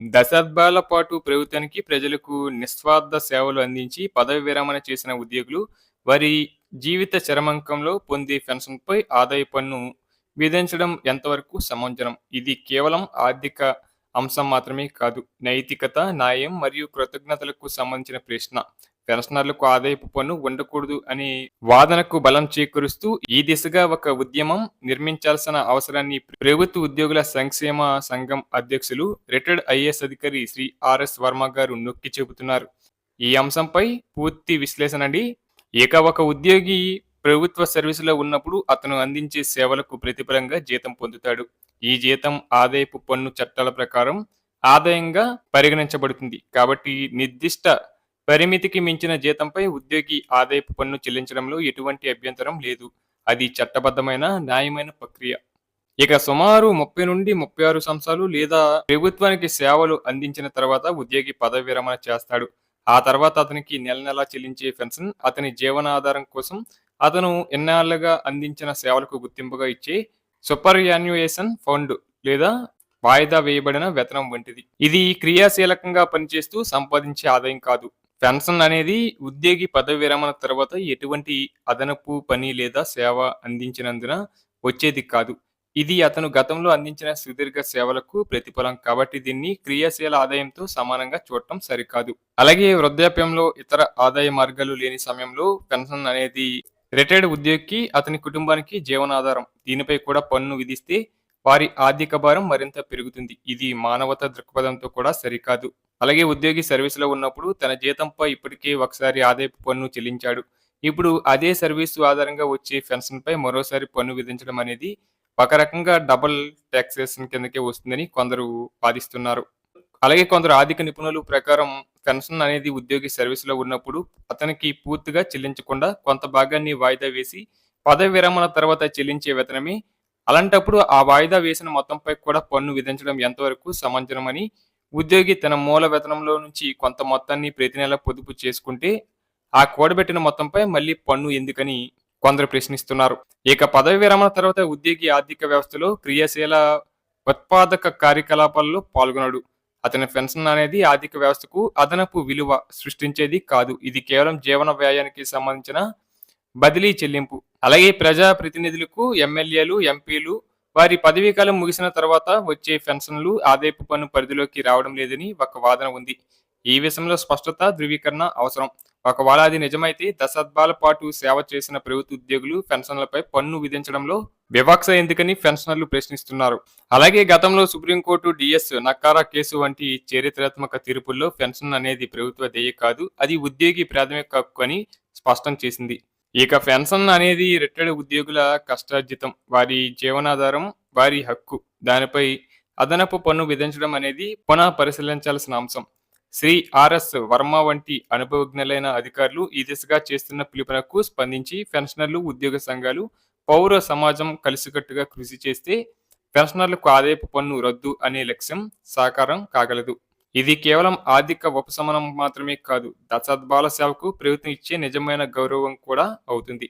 దశాబ్దాల పాటు ప్రభుత్వానికి ప్రజలకు నిస్వార్థ సేవలు అందించి పదవి విరమణ చేసిన ఉద్యోగులు వారి జీవిత చరమాంకంలో పొందే పెన్షన్పై ఆదాయ పన్ను విధించడం ఎంతవరకు సమంజనం? ఇది కేవలం ఆర్థిక అంశం మాత్రమే కాదు నైతికత న్యాయం మరియు కృతజ్ఞతలకు సంబంధించిన ప్రశ్న. పెన్షనర్లకు ఆదాయపు పన్ను ఉండకూడదు అనే వాదనకు బలం చేకూరుస్తూ ఈ దిశగా ఒక ఉద్యమం నిర్మించాల్సిన అవసరాన్ని ప్రభుత్వ ఉద్యోగుల సంక్షేమ సంఘం అధ్యక్షులు రిటైర్డ్ ఐఏఎస్ అధికారి శ్రీ ఆర్ఎస్ వర్మ గారు నొక్కి చెబుతున్నారు. ఈ అంశంపై పూర్తి విశ్లేషణ అండి. ఇక ఒక ఉద్యోగి ప్రభుత్వ సర్వీసులో ఉన్నప్పుడు అతను అందించే సేవలకు ప్రతిఫలంగా జీతం పొందుతాడు. ఈ జీతం ఆదాయపు పన్ను చట్టాల ప్రకారం ఆదాయంగా పరిగణించబడుతుంది. కాబట్టి నిర్దిష్ట పరిమితికి మించిన జీతంపై ఉద్యోగి ఆదాయపు పన్ను చెల్లించడంలో ఎటువంటి అభ్యంతరం లేదు. అది చట్టబద్ధమైన న్యాయమైన ప్రక్రియ. ఇక సుమారు ముప్పై నుండి ముప్పై ఆరు సంవత్సరాలు లేదా ప్రభుత్వానికి సేవలు అందించిన తర్వాత ఉద్యోగి పదవి విరమణ చేస్తాడు. ఆ తర్వాత అతనికి నెల నెలా చెల్లించే పెన్షన్ అతని జీవనాధారం కోసం అతను ఎన్నాళ్ళుగా అందించిన సేవలకు గుర్తింపుగా ఇచ్చే సూపర్ యాన్యుయేషన్ ఫండ్ లేదా వాయిదా వేయబడిన వేతనం వంటిది. ఇది క్రియాశీలకంగా పనిచేస్తూ సంపాదించే ఆదాయం కాదు. పెన్షన్ అనేది ఉద్యోగి పదవి విరమణ తర్వాత ఎటువంటి అదనపు పని లేదా సేవ అందించినందున వచ్చేది కాదు. ఇది అతను గతంలో అందించిన సుదీర్ఘ సేవలకు ప్రతిఫలం కాబట్టి దీన్ని క్రియాశీల ఆదాయంతో సమానంగా చూడటం సరికాదు. అలాగే వృద్ధాప్యంలో ఇతర ఆదాయ మార్గాలు లేని సమయంలో పెన్షన్ అనేది రిటైర్డ్ ఉద్యోగికి అతని కుటుంబానికి జీవనాధారం. దీనిపై కూడా పన్ను విధిస్తే వారి ఆర్థిక భారం మరింత పెరుగుతుంది. ఇది మానవత దృక్పథంతో కూడా సరికాదు. అలాగే ఉద్యోగి సర్వీసులో ఉన్నప్పుడు తన జీతంపై ఇప్పటికే ఒకసారి ఆదాయపు పన్ను చెల్లించాడు. ఇప్పుడు అదే సర్వీసు ఆధారంగా వచ్చే పెన్షన్పై మరోసారి పన్ను విధించడం అనేది ఒక రకంగా డబుల్ ట్యాక్సేషన్ కిందకే వస్తుందని కొందరు వాదిస్తున్నారు. అలాగే కొందరు ఆర్థిక నిపుణులు ప్రకారం పెన్షన్ అనేది ఉద్యోగి సర్వీసులో ఉన్నప్పుడు అతనికి పూర్తిగా చెల్లించకుండా కొంత భాగాన్ని వాయిదా వేసి పదవి విరమణ తర్వాత చెల్లించే వేతనమే అలాంటప్పుడు ఆ వాయిదా వేసిన మొత్తంపై కూడా పన్ను విధించడం ఎంతవరకు సమంజనమని ఉద్యోగి తన మూల వేతనంలో నుంచి కొంత మొత్తాన్ని ప్రతి నెల పొదుపు చేసుకుంటే ఆ కూడబెట్టిన మొత్తంపై మళ్ళీ పన్ను ఎందుకని కొందరు ప్రశ్నిస్తున్నారు. ఇక పదవి విరమణ తర్వాత ఉద్యోగి ఆర్థిక వ్యవస్థలో క్రియాశీల ఉత్పాదక కార్యకలాపాల్లో పాల్గొన్నాడు. అతని పెన్షన్ అనేది ఆర్థిక వ్యవస్థకు అదనపు విలువ సృష్టించేది కాదు. ఇది కేవలం జీవన వ్యయానికి సంబంధించిన బదిలీ చెల్లింపు. అలాగే ప్రజా ప్రతినిధులకు ఎమ్మెల్యేలు ఎంపీలు వారి పదవీ కాలం ముగిసిన తర్వాత వచ్చే పెన్షన్లు ఆదాయపు పన్ను పరిధిలోకి రావడం లేదని ఒక వాదన ఉంది. ఈ విషయంలో స్పష్టత ధృవీకరణ అవసరం. ఒకవేళ అది నిజమైతే దశాబ్దాల పాటు సేవ చేసిన ప్రభుత్వ ఉద్యోగులు పెన్షన్లపై పన్ను విధించడంలో వివక్ష ఎందుకని పెన్షనర్లు ప్రశ్నిస్తున్నారు. అలాగే గతంలో సుప్రీంకోర్టు డిఎస్ నక్కారా కేసు వంటి చరిత్రాత్మక తీర్పుల్లో పెన్షన్ అనేది ప్రభుత్వ దేయ కాదు అది ఉద్యోగి ప్రాథమిక హక్కు అని స్పష్టం చేసింది. ఇక పెన్షన్ అనేది రిటైర్డ్ ఉద్యోగుల కష్టార్జితం వారి జీవనాధారం వారి హక్కు. దానిపై అదనపు పన్ను విధించడం అనేది పునః పరిశీలించాల్సిన అంశం. శ్రీ ఆర్ఎస్ వర్మ వంటి అనుభవజ్ఞులైన అధికారులు ఈ దిశగా చేస్తున్న పిలుపునకు స్పందించి పెన్షనర్లు ఉద్యోగ సంఘాలు పౌర సమాజం కలిసికట్టుగా కృషి చేస్తే పెన్షనర్లకు ఆదాయపు పన్ను రద్దు అనే లక్ష్యం సాకారం కాగలదు. ఇది కేవలం ఆర్థిక ఉపశమనం మాత్రమే కాదు దశాబ్దాల సేవకు ప్రభుత్వం ఇచ్చే నిజమైన గౌరవం కూడా అవుతుంది.